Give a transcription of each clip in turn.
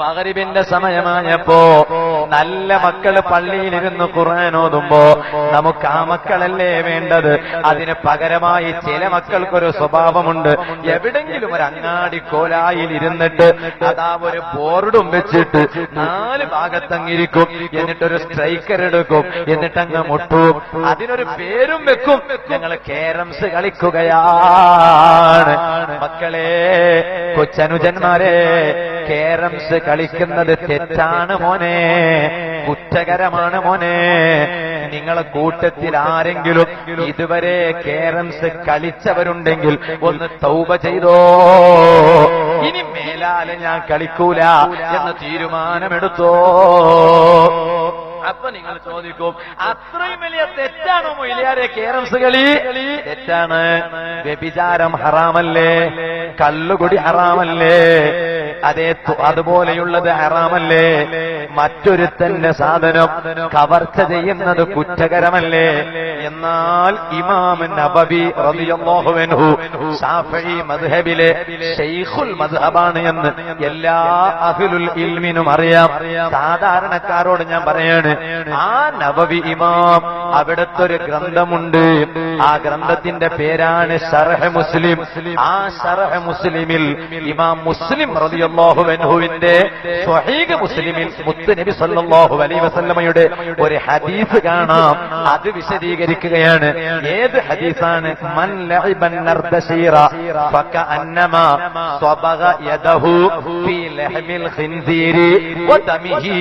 മകരിബിന്റെ സമയമായപ്പോ നല്ല മക്കൾ പള്ളിയിലിരുന്ന് ഖുർആൻ ഓതുമ്പോ നമുക്ക് ആ മക്കളല്ലേ വേണ്ടത്? അതിന് പകരമായി ചില മക്കൾക്കൊരു സ്വഭാവമുണ്ട്. എവിടെങ്കിലും ഒരു അങ്ങാടി കോലായിൽ ഇരുന്നിട്ട് അതാ ഒരു ബോർഡും വെച്ചിട്ട് നാല് ഭാഗത്തങ്ങിരിക്കും. എന്നിട്ടൊരു സ്ട്രൈക്കർ എടുക്കും. എന്നിട്ടങ്ങ് മുട്ടും. അതിനൊരു പേരും വെക്കും. ഞങ്ങൾ കേരംസ് കളിക്കുകയാണ്. മക്കളെ കൊച്ചനുജന്മാരെ കേരംസ് കളിക്കുന്നത് തെറ്റാണ് മോനെ. കുറ്റകരമാണ് മോനെ. നിങ്ങളെ കൂട്ടത്തിൽ ആരെങ്കിലും ഇതുവരെ കേരംസ് കളിച്ചവരുണ്ടെങ്കിൽ ഒന്ന് തൗബ ചെയ്തോ. ഇനി മേലാലെ ഞാൻ കളിക്കൂല എന്ന് തീരുമാനമെടുത്തോ. അപ്പൊ നിങ്ങൾ ചോദിക്കും അത്രയും വലിയ തെറ്റാണോ മൊയിലാരെ കേരംസ് കളി? തെറ്റാണ്. വ്യഭിചാരം ഹറാമല്ലേ? കല്ലുകൊടി ഹറാമല്ലേ? അതേ അതുപോലെയുള്ളത് ഹറാമല്ലേ? മറ്റൊരുത്തന്റെ സാധനം കവർച്ച ചെയ്യുന്നത് കുറ്റകരമല്ലേ? എന്നാൽ ഇമാം നബവി റളിയല്ലാഹു അൻഹു ഷാഫി മദ്ഹബിലെ ഷെയ്ഖുൽ മദ്ഹബാണ് എന്ന് എല്ലാ അഹ്ലുൽ ഇൽമിനും അറിയാം. സാധാരണക്കാരോട് ഞാൻ പറയാണ് ആ നബബി ഇമാം അവിടുത്തെ ഒരു ഗ്രന്ഥമുണ്ട്. ആ ഗ്രന്ഥത്തിന്റെ പേരാണ് ഷർഹ മുസ്ലിം. ആ ഷർഹ മുസ്ലിമിൽ ഇമാം മുസ്ലിം റളിയല്ലാഹു അൻഹുവിന്റെ സ്വഹീഹ് മുസ്ലിമിൽ മുത്ത് നബി സല്ലാഹു അലൈഹി വസല്ലമയുടെ ഒരു ഹദീസ് കാണാം. അത് വിശദീകരിക്കുകയാണ്. ഏത് ഹദീസാണ്? മൻ യദഹു ഫീ ലഹമിൽ ഖിൻസീരി വദമിഹി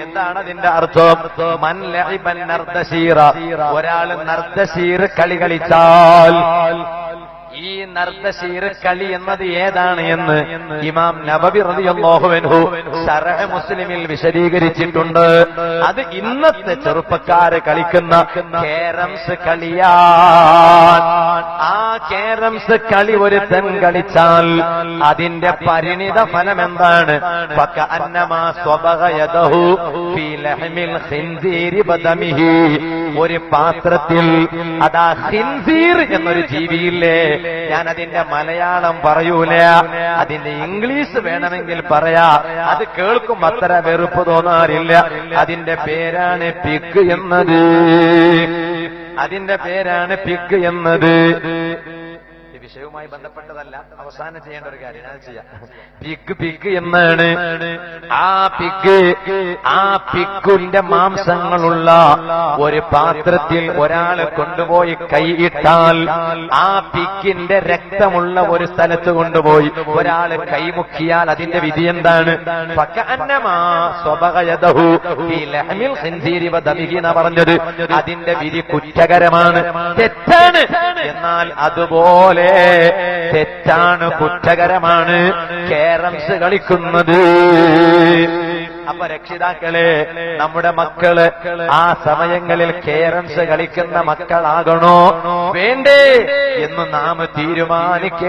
എന്താണ് അതിന്റെ അർത്ഥം? മൻ ലഅബൻ ഒരാൾ നർദശീർ കളി കളിച്ചാൽ ഈ നർദശീർ കളി എന്നത് ഏതാണ് എന്ന് ഇമാം നബബി റളിയല്ലാഹു അൻഹു ശറഹ് മുസ്ലിമിൽ വിശദീകരിച്ചിട്ടുണ്ട്. അത് ഇന്നത്തെ ചെറുപ്പക്കാര് കളിക്കുന്ന കേരംസ് കളിയാണ് ആ കേരംസ് കളി ഒരു തൻ കളിച്ചാൽ അതിന്റെ പരിണിത ഫലം എന്താണ് ഒരു പാത്രത്തിൽ അതാ ഹിൻസീർ എന്നൊരു ജീവിയില്ലേ? ഞാൻ അതിന്റെ മലയാളം പറയൂല? അതിന്റെ ഇംഗ്ലീഷ് വേണമെങ്കിൽ പറയാ. അത് കേൾക്കും അത്ര വെറുപ്പ് തോന്നാറില്ല. അതിന്റെ പേരാണ് പിഗ് എന്നത്. അതിന്റെ പേരാണ് പിഗ് എന്നത്. വിഷയവുമായി ബന്ധപ്പെട്ടതല്ല അവസാനം ചെയ്യേണ്ട ഒരു കാര്യം ഞാൻ ചെയ്യാം. പിഗ് പിഗ് എന്നാണ്. ആ പിഗ് ആ പിഗുന്റെ മാംസങ്ങളുള്ള ഒരു പാത്രത്തിൽ ഒരാളെ കൊണ്ടുപോയി കൈയിട്ടാൽ ആ പിഗിന്റെ രക്തമുള്ള ഒരു സ്ഥലത്ത് കൊണ്ടുപോയി ഒരാൾ കൈമുക്കിയാൽ അതിന്റെ വിധി എന്താണ്? പറഞ്ഞത്. അതിന്റെ വിധി കുറ്റകരമാണ്. തെറ്റാണ്. എന്നാൽ അതുപോലെ തെറ്റാണ് കുറ്റകരമാണ്. കേരംസ് കളിക്കുന്നത്. അപ്പൊ രക്ഷിതാക്കളെ നമ്മുടെ മക്കൾ ആ സമയങ്ങളിൽ കേരംസ് കളിക്കുന്ന മക്കളാകണോ? വേണ്ടേ എന്ന് നാം തീരുമാനിക്കേ